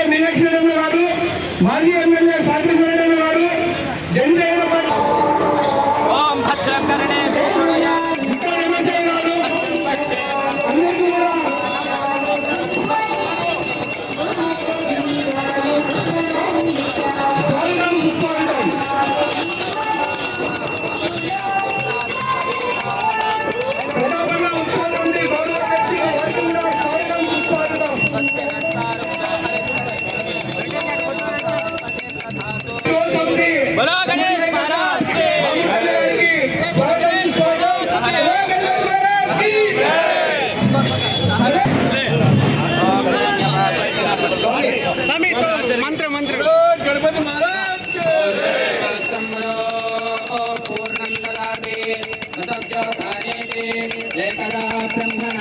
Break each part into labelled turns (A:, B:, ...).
A: MLA Meenakshi గారు మాజీ MLA సాత్విక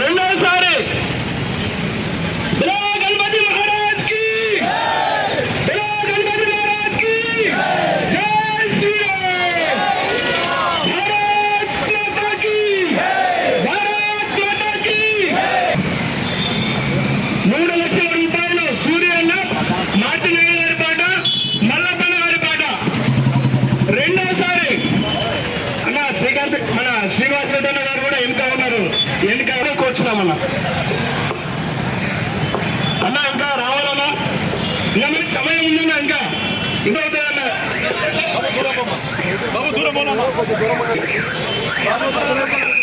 A: రెండు అన్నా ఇంకా రావాలన్నా ఇవన్నీ సమయం ఉందన్నా ఇంకా ఇంకా అవుతాయన్నా బాబు దూరం బాబు దూరం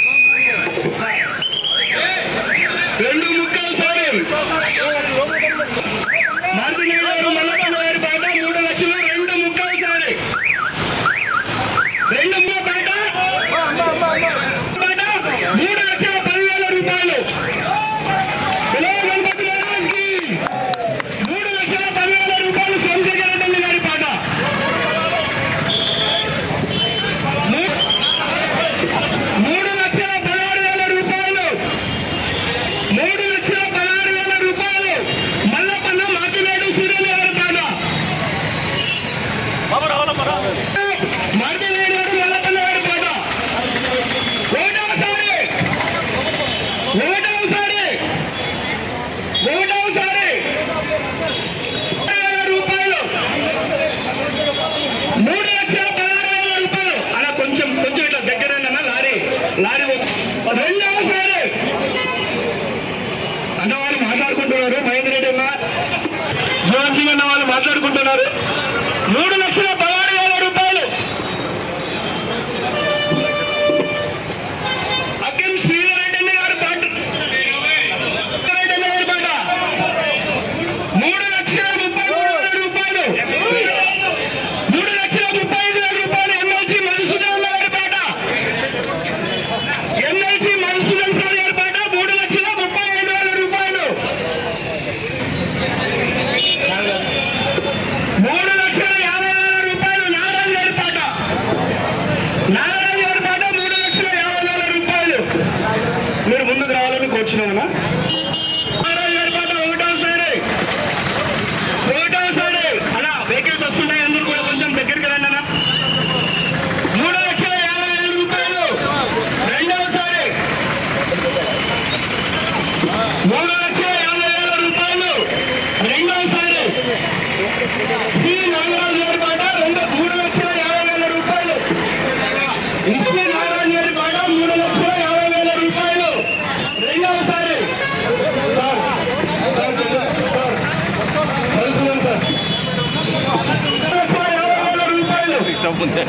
A: తీసుకుంటున్నారు మూడు లక్షల ముందే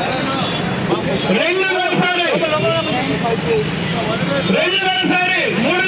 A: రెండున్నరసారి రెండున్నరసారి మూడు